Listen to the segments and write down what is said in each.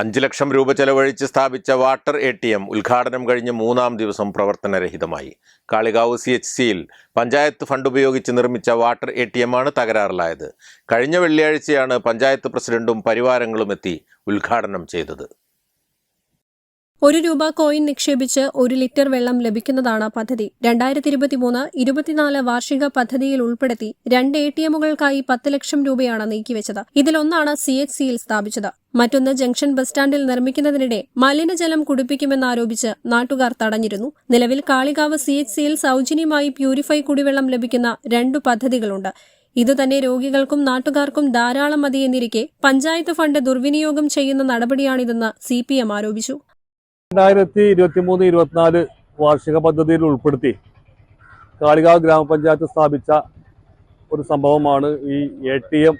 അഞ്ച് ലക്ഷം രൂപ ചെലവഴിച്ച് സ്ഥാപിച്ച വാട്ടർ എ ടി എം ഉദ്ഘാടനം കഴിഞ്ഞ് മൂന്നാം ദിവസം പ്രവർത്തനരഹിതമായി. കാളികാവ് സി എച്ച് സിയിൽ പഞ്ചായത്ത് ഫണ്ട് ഉപയോഗിച്ച് നിർമ്മിച്ച വാട്ടർ എ ടി എമ്മാണ് തകരാറിലായത്. കഴിഞ്ഞ വെള്ളിയാഴ്ചയാണ് പഞ്ചായത്ത് പ്രസിഡന്റും പരിവാരങ്ങളും എത്തി ഉദ്ഘാടനം ചെയ്തത്. ഒരു രൂപ കോയിൻ നിക്ഷേപിച്ച് ഒരു ലിറ്റർ വെള്ളം ലഭിക്കുന്നതാണ് പദ്ധതി. രണ്ടായിരത്തി ഇരുപത്തിമൂന്ന് ഇരുപത്തിനാല് വാർഷിക പദ്ധതിയിൽ ഉൾപ്പെടുത്തി രണ്ട് എ ടി എമ്മുകൾക്കായി പത്ത് ലക്ഷം രൂപയാണ് നീക്കിവെച്ചത്. ഇതിലൊന്നാണ് സി എച്ച് സിയിൽ സ്ഥാപിച്ചത്. മറ്റൊന്ന് ജംഗ്ഷൻ ബസ് സ്റ്റാൻഡിൽ നിർമ്മിക്കുന്നതിനിടെ മലിനജലം കുടിപ്പിക്കുമെന്നാരോപിച്ച് നാട്ടുകാർ തടഞ്ഞിരുന്നു. നിലവിൽ കാളികാവ് സി എച്ച് സിയിൽ സൌജന്യമായി പ്യൂരിഫൈ കുടിവെള്ളം ലഭിക്കുന്ന രണ്ടു പദ്ധതികളുണ്ട്. ഇതുതന്നെ രോഗികൾക്കും നാട്ടുകാർക്കും ധാരാളം മതിയെന്നിരിക്കെ പഞ്ചായത്ത് ഫണ്ട് ദുർവിനിയോഗം ചെയ്യുന്ന നടപടിയാണിതെന്ന് സി പി എം ആരോപിച്ചു. രണ്ടായിരത്തി ഇരുപത്തി മൂന്ന് ഇരുപത്തിനാല് വാർഷിക പദ്ധതിയിൽ ഉൾപ്പെടുത്തി കാളികാവ് ഗ്രാമപഞ്ചായത്ത് സ്ഥാപിച്ച ഒരു സംഭവമാണ് ഈ എ ടി എം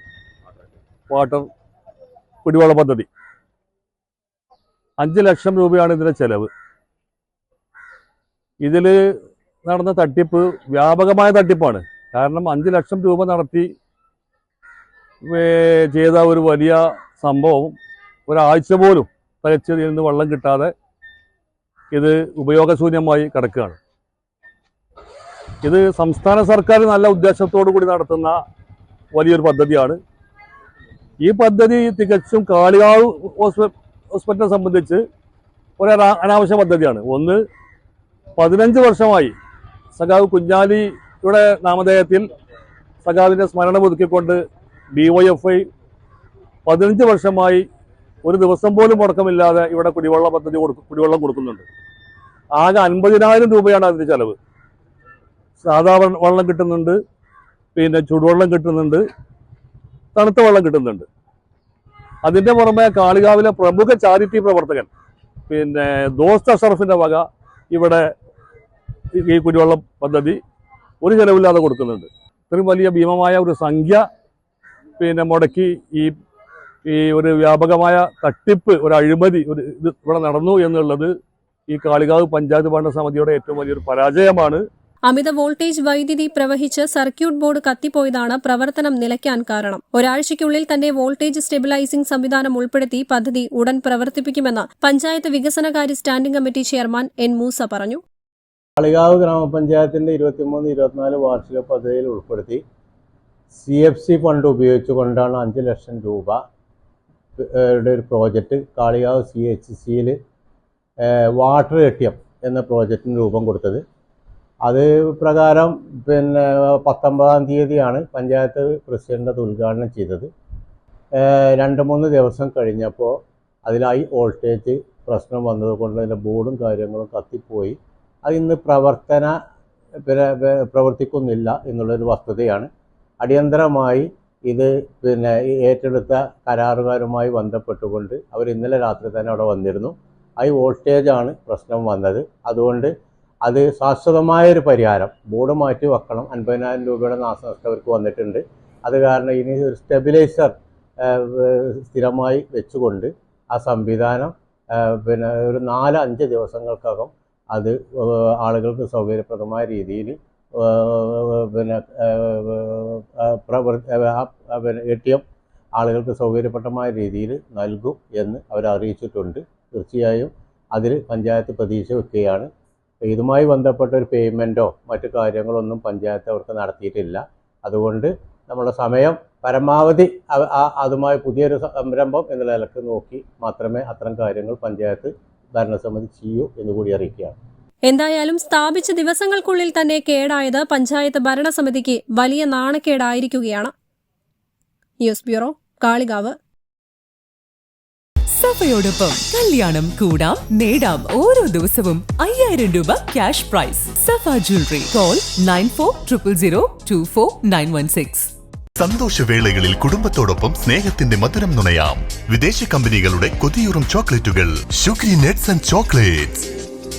വാട്ടർ കുടിവെള്ള പദ്ധതി. അഞ്ച് ലക്ഷം രൂപയാണ് ഇതിന്റെ ചെലവ്. ഇതിൽ നടന്ന തട്ടിപ്പ് വ്യാപകമായ തട്ടിപ്പാണ്. കാരണം അഞ്ച് ലക്ഷം രൂപ നടത്തി ചെയ്ത ഒരു വലിയ സംഭവം ഒരാഴ്ച പോലും തികച്ച് നിന്ന് വെള്ളം കിട്ടാതെ ഇത് ഉപയോഗശൂന്യമായി കിടക്കുകയാണ്. ഇത് സംസ്ഥാന സർക്കാർ നല്ല ഉദ്ദേശത്തോടു കൂടി നടത്തുന്ന വലിയൊരു പദ്ധതിയാണ്. ഈ പദ്ധതി തികച്ചും കാളികാവ് ഹോസ്പി- ഹോസ്പിറ്റലിനെ സംബന്ധിച്ച് ഒരു അനാവശ്യ പദ്ധതിയാണ്. ഒന്ന് പതിനഞ്ച് വർഷമായി സഖാവ് കുഞ്ഞാലിയുടെ നാമധേയത്തിൽ സഖാവിന്റെ സ്മരണ പുതുക്കിക്കൊണ്ട് ഡി വൈ എഫ് ഐ പതിനഞ്ച് വർഷമായി ഒരു ദിവസം പോലും മുടക്കമില്ലാതെ ഇവിടെ കുടിവെള്ള പദ്ധതി കൊടുക്കും കുടിവെള്ളം കൊടുക്കുന്നുണ്ട്. ആകെ അൻപതിനായിരം രൂപയാണ് അതിന്റെ ചിലവ്. സാധാ വെള്ള- കിട്ടുന്നുണ്ട് പിന്നെ ചൂടുവെള്ളം കിട്ടുന്നുണ്ട് തണുത്ത വെള്ളം കിട്ടുന്നുണ്ട്. അതിന്റെ പുറമെ കാളികാവിലെ പ്രമുഖ ചാരിറ്റി പ്രവർത്തകൻ പിന്നെ ദോസ്ത് അഷറഫിന്റെ വക ഇവിടെ ഈ കുടിവെള്ളം പദ്ധതി ഒരു ചെലവില്ലാതെ കൊടുക്കുന്നുണ്ട്. ഇത്രയും വലിയ ഭീമമായ ഒരു സംഖ്യ പിന്നെ മുടക്കി ഈ ഈ ഒരു വ്യാപകമായ തട്ടിപ്പ് ഒരു അഴിമതി ഒരു ഇത് ഇവിടെ നടന്നു എന്നുള്ളത് ഈ കാളികാവ് പഞ്ചായത്ത് ഭരണ സമിതിയുടെ ഏറ്റവും വലിയൊരു പരാജയമാണ്. അമിത വോൾട്ടേജ് വൈദ്യുതി പ്രവഹിച്ച് സർക്യൂട്ട് ബോർഡ് കത്തിപ്പോയതാണ് പ്രവർത്തനം നിലയ്ക്കാൻ കാരണം. ഒരാഴ്ചയ്ക്കുള്ളിൽ തന്നെ വോൾട്ടേജ് സ്റ്റെബിലൈസിംഗ് സംവിധാനം ഉൾപ്പെടുത്തി പദ്ധതി ഉടൻ പ്രവർത്തിപ്പിക്കുമെന്ന് പഞ്ചായത്ത് വികസനകാര്യ standing committee chairman N Moosa പറഞ്ഞു. കാളികാവ് ഗ്രാമപഞ്ചായത്തിന്റെ ഇരുപത്തിമൂന്ന് ഇരുപത്തിനാല് വാർഷിക പദ്ധതിയിൽ ഉൾപ്പെടുത്തി സി എഫ് സി ഫണ്ട് ഉപയോഗിച്ചുകൊണ്ടാണ് അഞ്ച് ലക്ഷം രൂപ ഒരു പ്രോജക്റ്റ് കാളികാവ് സി എച്ച് സിയിൽ വാട്ടർ എം എന്ന പ്രോജക്റ്റിന് രൂപം കൊടുത്തത്. അത് പ്രകാരം പിന്നെ പത്തൊമ്പതാം തീയതിയാണ് പഞ്ചായത്ത് പ്രസിഡന്റ് അത് ഉദ്ഘാടനം ചെയ്തത്. രണ്ട് മൂന്ന് ദിവസം കഴിഞ്ഞപ്പോൾ അതിലായി വോൾട്ടേജ് പ്രശ്നം വന്നതുകൊണ്ട് അതിന്റെ ബോർഡും കാര്യങ്ങളും കത്തിപ്പോയി. അത് ഇന്ന് പ്രവർത്തന പ്രവർത്തിക്കുന്നില്ല എന്നുള്ളൊരു വസ്തുതയാണ്. അടിയന്തരമായി ഇത് പിന്നെ ഏറ്റെടുത്ത കരാറുകാരുമായി ബന്ധപ്പെട്ടുകൊണ്ട് അവർ ഇന്നലെ രാത്രി തന്നെ അവിടെ വന്നിരുന്നു. വോൾട്ടേജ് വോൾട്ടേജാണ് പ്രശ്നം വന്നത്. അതുകൊണ്ട് അത് ശാശ്വതമായൊരു പരിഹാരം. ബോർഡ് മാറ്റി വെക്കണം. അൻപതിനായിരം രൂപയുടെ നാശനഷ്ടം അവർക്ക് വന്നിട്ടുണ്ട്. അത് കാരണം ഇനി ഒരു സ്റ്റെബിലൈസർ സ്ഥിരമായി വെച്ചുകൊണ്ട് ആ സംവിധാനം പിന്നെ ഒരു നാല് അഞ്ച് ദിവസങ്ങൾക്കകം അത് ആളുകൾക്ക് സൗകര്യപ്രദമായ രീതിയിൽ പിന്നെ പിന്നെ എ ടി എം ആളുകൾക്ക് സൗകര്യപ്രദമായ രീതിയിൽ നൽകും എന്ന് അവർ അറിയിച്ചിട്ടുണ്ട്. തീർച്ചയായും അതിൽ പഞ്ചായത്ത് പ്രതീക്ഷ വെക്കുകയാണ്. ഇതുമായി ബന്ധപ്പെട്ട ഒരു പേയ്മെന്റോ മറ്റു കാര്യങ്ങളൊന്നും പഞ്ചായത്ത് അവർക്ക് നടത്തിയിട്ടില്ല. അതുകൊണ്ട് നമ്മുടെ സമയം പരമാവധി അതുമായി പുതിയൊരു സംരംഭം എന്ന നിലയ്ക്ക് നോക്കി മാത്രമേ അത്തരം കാര്യങ്ങൾ പഞ്ചായത്ത് ഭരണസമിതി ചെയ്യൂ എന്ന് കൂടി അറിയിക്കുകയാണ്. എന്തായാലും സ്ഥാപിച്ച ദിവസങ്ങൾക്കുള്ളിൽ തന്നെ കേടായത് പഞ്ചായത്ത് ഭരണസമിതിക്ക് വലിയ നാണക്കേടായിരിക്കുകയാണ്. News bureau Kalikavu. സഫയോടൊപ്പം കല്യാണം കൂടാം നേടാം ഓരോ ദിവസവും അയ്യായിരം രൂപ cash prize. Safa jewellery call nine four triple zero two four nine one six. സന്തോഷവേളകളിൽ കുടുംബത്തോടൊപ്പം സ്നേഹത്തിന്റെ മധുരം നുണയാം. വിദേശ കമ്പനികളുടെ കൊതിയൂറും ചോക്ലേറ്റുകൾ. Sugary nuts and chocolates.